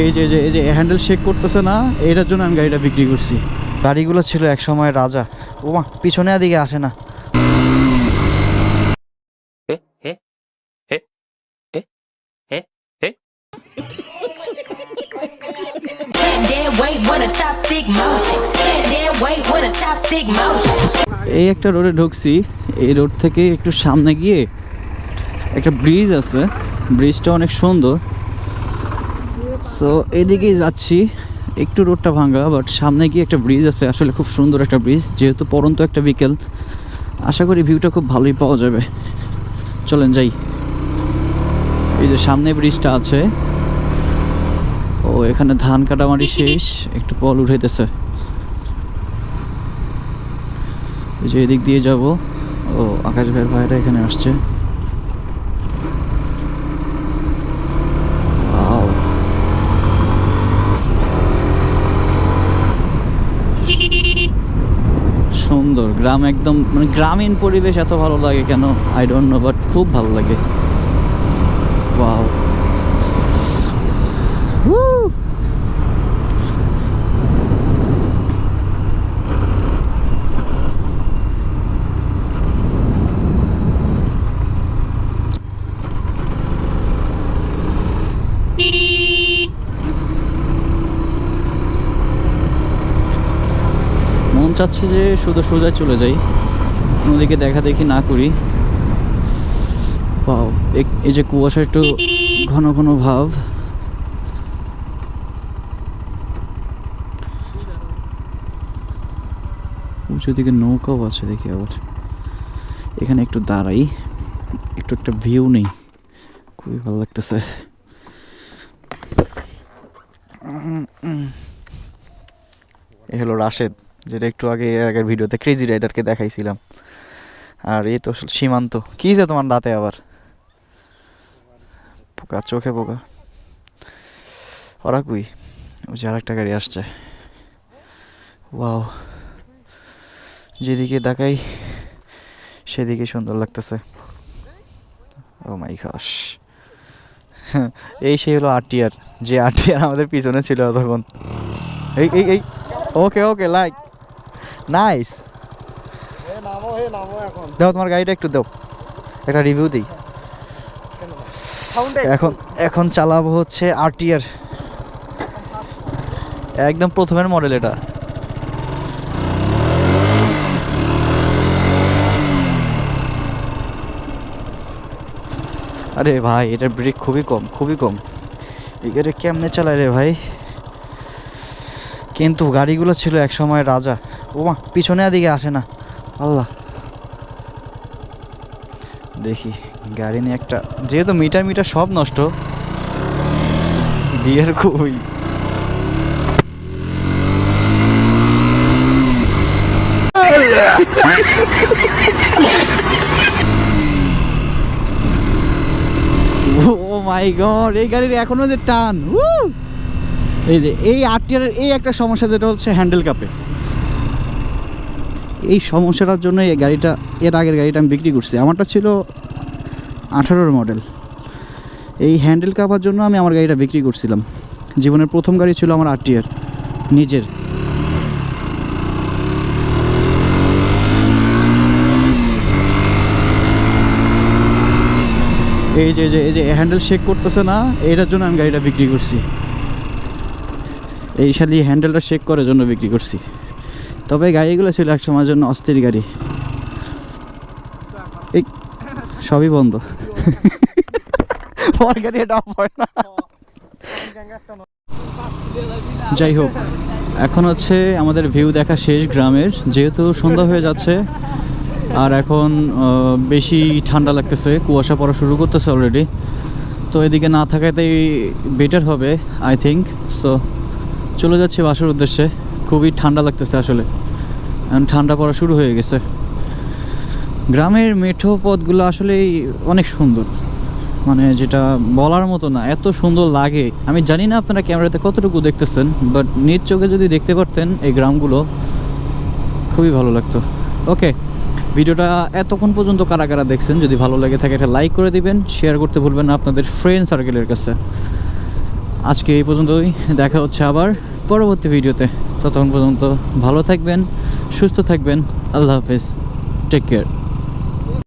এই যে যে এই যে হ্যান্ডেল শেক করতেছে না এটার জন্য আমি গাড়িটা বিক্রি করছি। গাড়িগুলো ছিল এক সময় রাজা। ও মা পিছনে দিকে আসে না। এই একটা রোডে ঢুকছি। এই রোড থেকে একটু সামনে গিয়ে একটা ব্রিজ আছে। ব্রিজটা অনেক সুন্দর। সো এদিকেই যাচ্ছি। একটু রোডটা ভাঙা বাট সামনে গিয়ে একটা ব্রিজ আছে। আসলে খুব সুন্দর একটা ব্রিজ যেহেতু পরন্ত একটা বিকেল আশা করি ভিউটা খুব ভালোই পাওয়া যাবে। চলেন যাই। এই যে সামনে ব্রিজটা আছে। ও, এখানে ধান কাটামারি শেষ। একটু পল উঠাইতেছে। যে এদিক দিয়ে যাব। ও, আকাশ ভাইয়ের ভাইরা এখানে আসছে। সুন্দর। গ্রাম একদম মানে গ্রামীণ পরিবেশ এত ভালো লাগে কেন? আই ডোন্ট নো বাট খুব ভালো লাগে। ওয়াও মন চাচ্ছে যে শুধু সোজা চলে যাই। নদীকে দেখা দেখি না করি। পাও এই যে কুয়াশা একটু ঘন ঘন ভাব। উঁচু দিকে নৌকাও আছে দেখি আবার। এখানে একটু দাঁড়াই। একটু একটা ভিউ নেই। খুবই ভালো লাগতেছে। এ হলো রাশেদ। যেটা একটু আগে এর আগের ভিডিওতে ক্রেজি রাইডারকে দেখাইছিলাম। আর এই তো সীমান্ত। কি যে তোমার দাঁতে আবার? পোকা, চোখে পোকা। ওরা কুই? ওই যে আরেকটা গাড়ি আসছে। ওয়াও। যেদিকে দেখাই সেদিকে সুন্দর লাগতেছে। ও মাই গস এই সেই হলো আরটিআর যে আরটিআর আমাদের পিছনে ছিল তখন। এই এই এই। ওকে ওকে লাইক নাইস দাও তোমার গাড়িটা একটু দাও। একটা রিভিউ দিই। এখন এখন চালাবো হচ্ছে আরটিআর একদম প্রথমের মডেল এটা। আরে ভাই এটার ব্রেক খুবই কম খুবই কম। গাড়ি কেমনে চালায় রে ভাই? কিন্তু গাড়িগুলো ছিল এক সময় রাজা। ওমা পিছনে দিকে আসে না। আল্লাহ। দেখি, গাড়ি নিয়ে একটা যেহেতু মিটার মিটার সব নষ্ট। বিয়ের কই? ও মাই গড, এই গাড়ির এখনও যে টান। উহ! এই যে, এই আরটিআর এই একটা সমস্যা যেটা হচ্ছে হ্যান্ডেল কাপে। এই সমস্যাটার জন্য এই গাড়িটা, এর আগের গাড়িটা আমি বিক্রি করছি। আমারটা ছিল আঠারোর মডেল। এই হ্যান্ডেল কাপার জন্য আমি আমার গাড়িটা বিক্রি করছিলাম। জীবনের প্রথম গাড়ি ছিল আমার আরটিআর নিজের। এই যে এই যে হ্যান্ডেল শেক করতেছে না, এটার জন্য আমি গাড়িটা বিক্রি করছি। এই শালি হ্যান্ডেলটা শেক করার জন্য বিক্রি করছি। তবে গাড়িগুলো ছিল এক সময়ের জন্য অস্থির গাড়ি। এই, সবই বন্ধ। গাড়ি হয় না। যাই হোক, এখন হচ্ছে আমাদের ভিউ দেখা শেষ গ্রামের। যেহেতু সন্ধ্যা হয়ে যাচ্ছে, আর এখন বেশি ঠান্ডা লাগতেছে, কুয়াশা পড়া শুরু করতেছে অলরেডি তো এদিকে না থাকাতেই বেটার হবে আই থিঙ্ক সো চলে যাচ্ছি বাসার উদ্দেশ্যে। খুবই ঠান্ডা লাগতেছে আসলে। এখন ঠান্ডা পড়া শুরু হয়ে গেছে। গ্রামের মেঠো পথগুলো আসলেই অনেক সুন্দর। মানে যেটা বলার মতো না, এত সুন্দর লাগে। আমি জানি না আপনারা ক্যামেরাতে কতটুকু দেখতেছেন বাট নিজ চোখে যদি দেখতে পারতেন এই গ্রামগুলো, খুবই ভালো লাগতো। ওকে ভিডিওটা এতক্ষণ পর্যন্ত কারা কারা দেখছেন, যদি ভালো লাগে থাকে একটা লাইক করে দিবেন শেয়ার করতে ভুলবেন না আপনাদের ফ্রেন্ড সার্কেলের কাছে। আজকে এই পর্যন্তই, দেখা হচ্ছে আবার পরবর্তী ভিডিওতে। ততক্ষণ পর্যন্ত ভালো থাকবেন, সুস্থ থাকবেন, আল্লাহ হাফিজ টেক কেয়ার